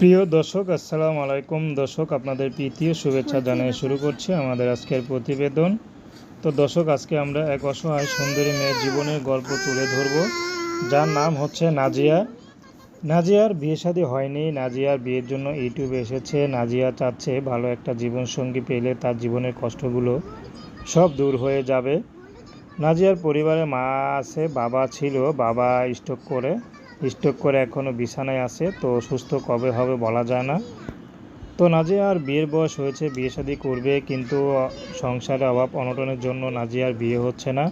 প্রিয় দর্শক, আসসালামু আলাইকুম। দর্শক, আপনাদের প্রীতীয় শুভেচ্ছা জানিয়ে শুরু করছি আমাদের আজকের প্রতিবেদন। তো দর্শক, আজকে আমরা এক অসহায় সুন্দরী মেয়ের জীবনের গল্প তুলে ধরব। যার নাম হচ্ছে নাজিয়া। নাজিয়ার বিয়ে শাদী হয়নি। নাজিয়ার বিয়ের জন্য ইউটিউবে এসেছে। নাজিয়া চাচ্ছে ভালো একটা জীবনসঙ্গী পেলে তার জীবনের কষ্টগুলো সব দূর হয়ে যাবে। নাজিয়ার পরিবারে মা আছে, বাবা ছিল। বাবা স্ট্রোক করে স্ট্রোক করে এখনও বিছানায় আছে, তো সুস্থ কবে হবে বলা যায় না। তো নাজিয়ার বিয়ের বয়স হয়েছে, বিয়ে শাদী করবে, কিন্তু সংসারে অভাব অনটনের জন্য নাজিয়ার বিয়ে হচ্ছে না।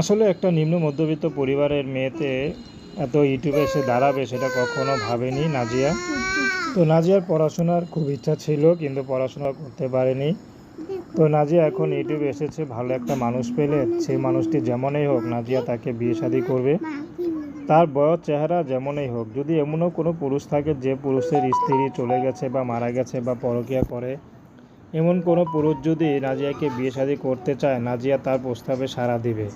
আসলে একটা নিম্ন মধ্যবিত্ত পরিবারের মেয়েতে এত ইউটিউবে এসে দাঁড়াবে সেটা কখনো ভাবেনি নাজিয়া। তো নাজিয়ার পড়াশোনার খুব ইচ্ছা ছিল, কিন্তু পড়াশোনা করতে পারেনি। তো নাজিয়া এখন ইউটিউবে এসেছে, ভালো একটা মানুষ পেলে, সেই মানুষটি যেমনই হোক নাজিয়া তাকে বিয়ে শাদি করবে। তার বয়স, চেহারা যেমনই হোক, যদি এমনও কোনো পুরুষ থাকে যে পুরুষের স্ত্রী চলে গেছে বা মারা গেছে বা পরকিয়া করে, এমন কোনো পুরুষ যদি নাজিয়াকে বিয়ে শাদী করতে চায়, নাজিয়া তার প্রস্তাবে সাড়া দিবে।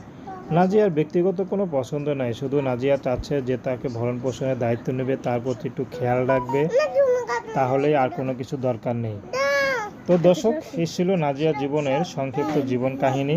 নাজিয়ার ব্যক্তিগত কোনো পছন্দ নাই, শুধু নাজিয়া চাচ্ছে যে তাকে ভরণ পোষণের দায়িত্ব নেবে, তার প্রতি একটু খেয়াল রাখবে, তাহলেই আর কোনো কিছু দরকার নেই। তো দর্শক, এই ছিল নাজিয়া জীবনের সংক্ষিপ্ত জীবন কাহিনী।